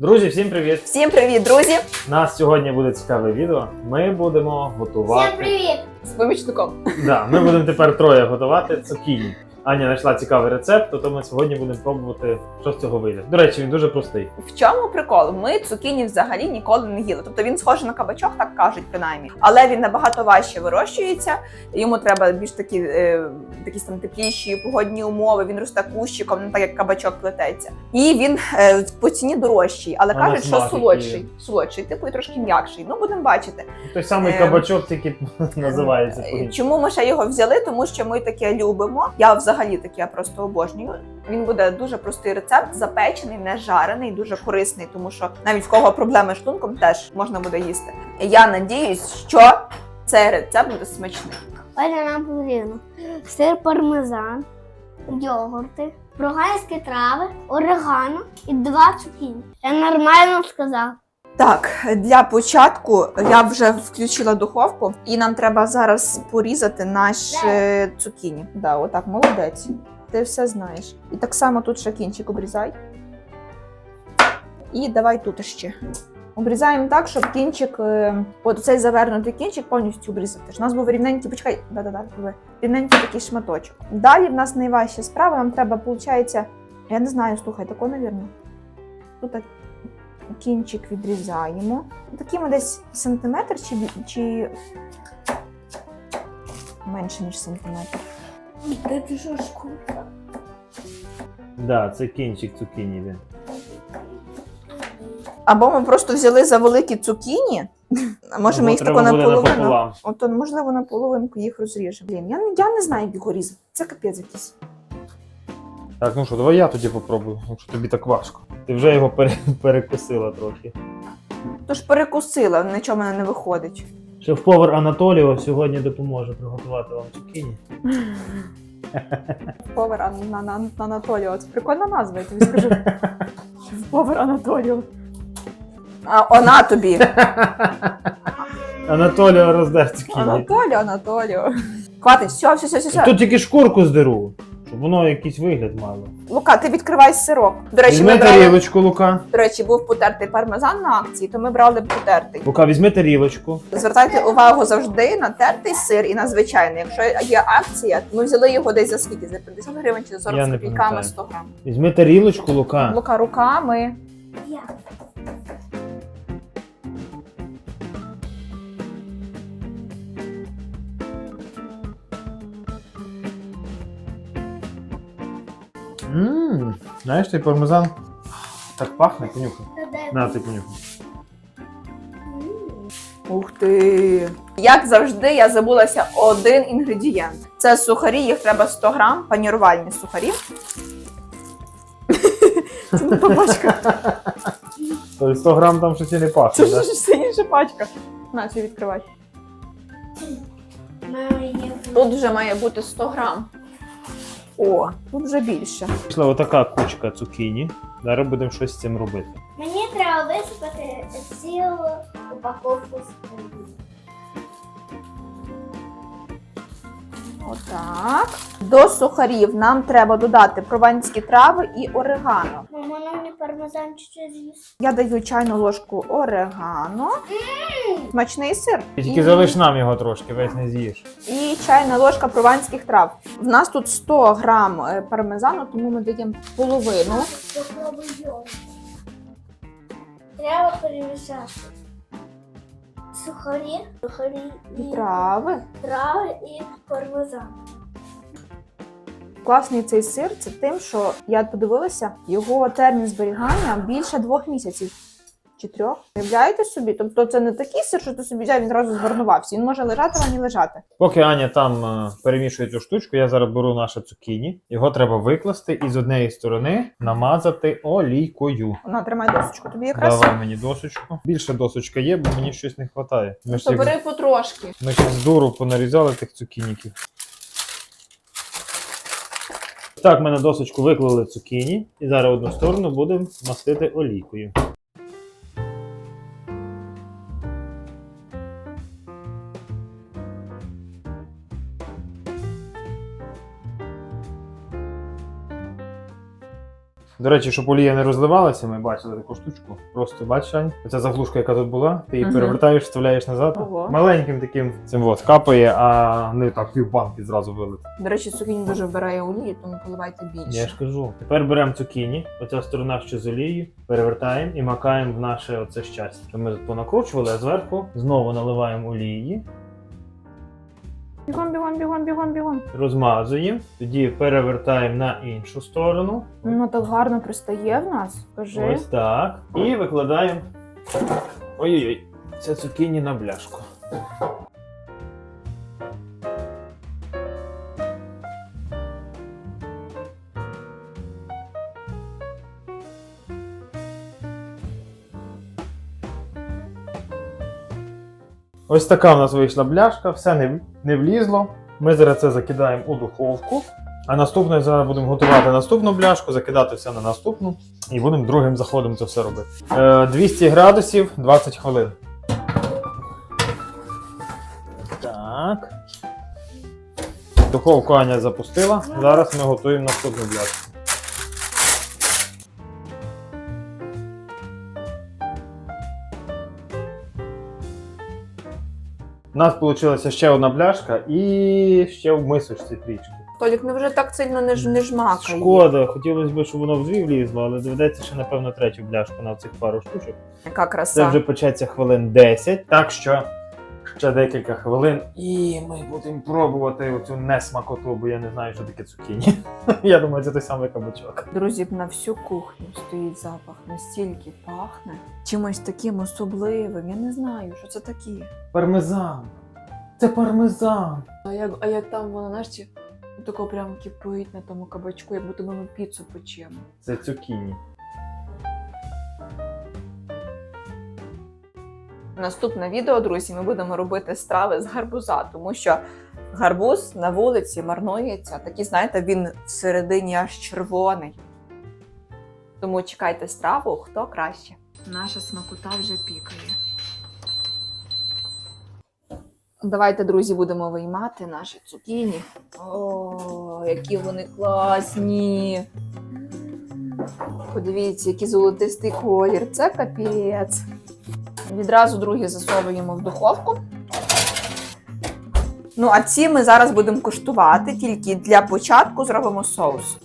Друзі, всім привіт! Всім привіт, друзі! Нас сьогодні буде цікаве відео. Ми будемо готувати. Всім привіт! З помічником. Да, ми будемо тепер троє готувати цукіні. Аня знайшла цікавий рецепт, то ми сьогодні будемо пробувати, що з цього вийде. До речі, він дуже простий. В чому прикол? Ми цукіні взагалі ніколи не їли. Тобто він схожий на кабачок, так кажуть принаймні. Але він набагато важче вирощується. Йому треба більш такі е, якісь там тепліші погодні умови. Він росте кущиком, не так як кабачок плететься. І він е, по ціні дорожчий, але А кажуть, що смак солодший. який? Солодший, типу і трошки м'якший. Ну будемо бачити. Той самий Е, кабачок, тільки називається Е. Чому ми ще його взяли? Тому що ми таке любимо. Я взагалі таке просто обожнюю. Він буде дуже простий рецепт, запечений, не жарений, дуже корисний, тому що навіть в кого проблеми з шлунком теж можна буде їсти. Я надіюсь, що цей рецепт буде смачний. Оля нам потрібно сир пармезан, йогурти, бругайські трави, орегано і два цукіні. Я нормально сказав. Так, для початку я вже включила духовку, і нам треба зараз порізати наші цукіні. Да, отак, молодець. Ти все знаєш. І так само тут ще кінчик обрізай. І давай тут ще. Обрізаємо так, щоб кінчик, е, от цей завернутий кінчик повністю обрізати. У нас був рівненький, почекай, да-да-да, рівненький такий шматочок. Далі в нас найважча справа, нам треба, виходить, я не знаю, слухай, тако, навірно. Тут так кінчик відрізаємо. Такими десь сантиметр чи, чи менше, ніж сантиметр. Де ти що шкурка? Да, це кінчик цукіні. Він. Або ми просто взяли за великі цукіні. А може ми їх тако наполовину. Ото, можливо, на половинку їх розріжемо. Блін, я, не- я не знаю, як його різати. Це капець якийсь. Так, ну що, давай я тоді попробую, якщо тобі так важко. Ти вже його пере- перекусила трохи. Тож перекусила, нічого в мене не виходить. Шеф-повар Анатоліо сьогодні допоможе приготувати вам цукіні. Повар Ан- на, на, на Анатоліо. Це прикольна назва, я тобі скажу. Повар Анатоліо. А, вона тобі. Анатоліо цукіні. Анатоліо, Анатоліо. Хватить, все, все, все, все, все. Тут тільки шкурку здеру, щоб воно якийсь вигляд мало. Лука, ти відкривай сирок. До речі, ми брали, тарілочку, Лука. до речі, був потертий пармезан на акції, то ми брали потертий. Лука, візьми тарілочку. Звертайте увагу завжди на тертий сир і на звичайний. Якщо є акція, ми взяли його десь за скільки? За 50 гривень чи за 40 Я з не копійками пам'ятаю. 100 грам. Візьми тарілочку, Лука. Лука руками. Я. Ммм, знаєш, той пармезан так пахне, понюхай. На, ти понюхай. Ух ти! Як завжди, я забулася один інгредієнт. Це сухарі, їх треба 100 грам, панірувальні сухарі. Це не та пачка. Той 100 грам там щось і не Це пахне, да? ж все інша пачка. На, це відкривай. Тут вже має бути 100 грам. О, тут вже більше. Вийшла отака кучка цукіні. Зараз будемо щось з цим робити. Мені треба висипати цілу упаковку сухарів. Отак. До сухарів нам треба додати прованські трави і орегано. Мама, нам не пармезан чуть-чуть. Я даю чайну ложку орегано, смачний сир. Тільки І- залиш нам його трошки, весь не з'їш. І чайна ложка прованських трав. В нас тут 100 грам е, пармезану, тому ми даємо половину. Треба перемішати. Сухарі, сухарі І і трави. трави і пармезан. Класний цей сир це тим, що я подивилася, його термін зберігання більше двох місяців. Чи трьох. Уявляєте собі? Тобто це не такий сир, що ти собі взяв, він зразу згорнувався. Він може лежати, а не лежати. Поки Аня там е, перемішує цю штучку, я зараз беру наше цукіні. Його треба викласти і з однієї сторони намазати олійкою. На, тримай досочку. Тобі якраз Давай мені досочку. Більше досочка є, бо мені щось не вистачає. Ми ж то як, бери потрошки. ми ж як з дуру понарізали тих цукініків. Так, ми на досочку виклали цукіні, і зараз одну сторону будемо мастити олійкою. До речі, щоб олія не розливалася, ми бачили таку штучку. Просто бачиш, Ань, оця заглушка, яка тут була, ти її Мгм. перевертаєш, вставляєш назад. Ого. Маленьким таким цим от капає, а не так півбанки зразу вилити. До речі, цукіні дуже вбирає олії, тому поливайте більше. Я ж кажу. Тепер беремо цукіні, оця сторона ще з олією, перевертаємо і макаємо в наше оце щастя. Що ми понакручували, а зверху знову наливаємо олії, Бігом, бігом, бігом, бігом, бігом. розмазуємо, тоді перевертаємо на іншу сторону. Ну так гарно пристає в нас. Кажи. Ось так. І викладаємо. Ой-ой-ой, це цукіні на бляшку. Ось така у нас вийшла бляшка, все не, не влізло. Ми зараз це закидаємо у духовку. А наступне зараз будемо готувати наступну бляшку, закидати все на наступну. І будемо другим заходом це все робити. Е, 200 градусів 20 хвилин. Так. Духовку Аня запустила. Зараз ми готуємо наступну бляшку. У нас вийшла ще одна бляшка і ще в мисочці трішки. Толік, ну вже так сильно не, ж- не жмакає. Шкода, хотілося б, щоб воно в дві влізло, але доведеться ще, напевно, третю бляшку на цих пару штучок. Яка Це вже почеться хвилин 10, так що ще декілька хвилин. І ми будемо пробувати оцю несмакоту, бо я не знаю, що таке цукіні. Я думаю, це той самий кабачок. Друзі, на всю кухню стоїть запах, настільки пахне. Чимось таким особливим. Я не знаю, що це таке. Пармезан. Це пармезан. А як, а як там воно, знаєш, ці- тако прям кипить на тому кабачку, як будто ми піцу печемо. Це цукіні. Наступне відео, друзі, ми будемо робити страви з гарбуза, тому що гарбуз на вулиці марнується. Такий, знаєте, він всередині аж червоний. Тому чекайте страву, хто краще. Наша смакота вже пікає. Давайте, друзі, будемо виймати наші цукіні. О, які вони класні! Подивіться, який золотистий колір. Це капець. Відразу другі засовуємо в духовку. Ну, а ці ми зараз будемо куштувати, тільки для початку зробимо соус.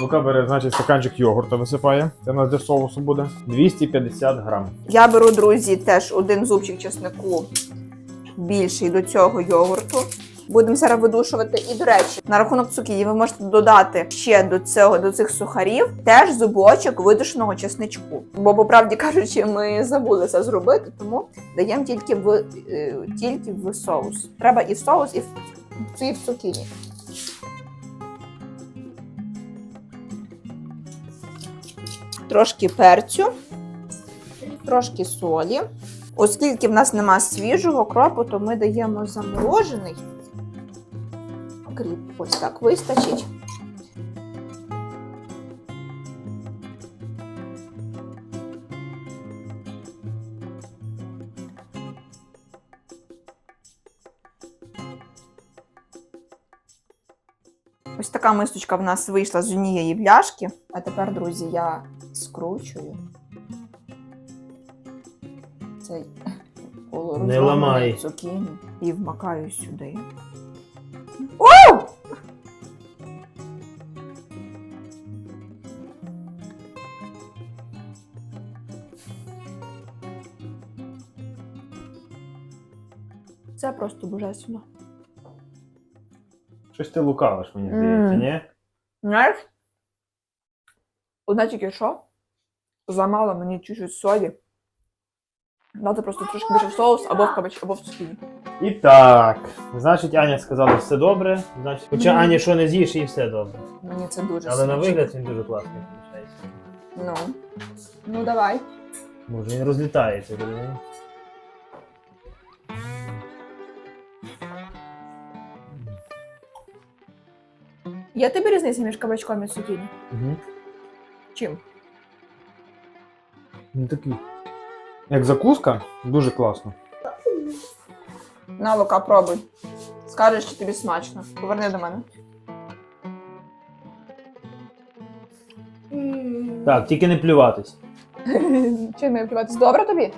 Лука бере, значить, стаканчик йогурта висипає. Це у нас для соусу буде. 250 грам. Я беру, друзі, теж один зубчик чеснику більший до цього йогурту. Будемо зараз видушувати. І, до речі, на рахунок цукіні ви можете додати ще до цього до цих сухарів теж зубочок видушеного чесничку. Бо, по правді кажучи, ми забули це зробити, тому даємо тільки в е, тільки в соус. Треба і в соус, і в, і в цукіні. Трошки перцю, трошки солі. Оскільки в нас нема свіжого кропу, то ми даємо заморожений. Кріп, ось так вистачить. Ось така мисочка в нас вийшла з однієї бляшки. А тепер, друзі, я скручую цей полурозломаний ламай. цукіні і вмакаю сюди. Це просто божественно. Щось ти лукавиш, мені здається, Мм. ні? Знаєш? Одна тільки що? Замало мені чуть-чуть солі. Дати просто трошки більше в соус або в кабач, або в цукіні. І так. Значить, Аня сказала все добре. Значить, хоча Мгм. Аня що не з'їш, і все добре. Мені це дуже Але на смачно. вигляд він дуже класний виходить. Ну. Ну давай. Може, він розлітається, розумієш? Є тобі різниця між кабачком і цукіні? Угу. Чим? Ну такий. Як закуска, дуже класно. На Лука, пробуй. Скажеш, що тобі смачно. Поверни до мене. Так, тільки не плюватись. Чим маю плюватись? Добре тобі?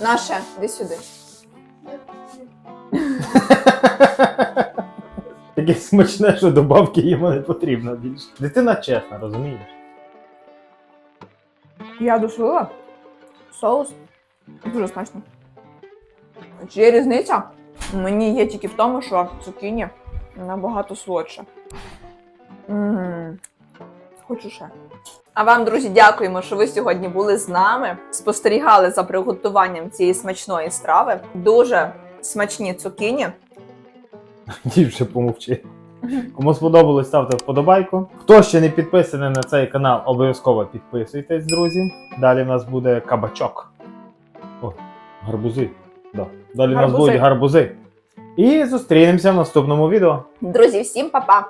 Наше, іди сюди. Таке смачне, що добавки йому не потрібно більше. Дитина чесна, розумієш? Я душила. Соус. Дуже смачно. Чи є різниця? Мені є тільки в тому, що цукіні набагато солодше. Хочу ще. А вам, друзі, дякуємо, що ви сьогодні були з нами, спостерігали за приготуванням цієї смачної страви. Дуже смачні цукіні. Дівче помовчи. Кому сподобалось, ставте вподобайку. Хто ще не підписаний на цей канал, обов'язково підписуйтесь, друзі. Далі в нас буде кабачок. О, гарбузи. Да. Далі в нас Гарбузи. будуть гарбузи. І зустрінемося в наступному відео. Друзі, всім па-па!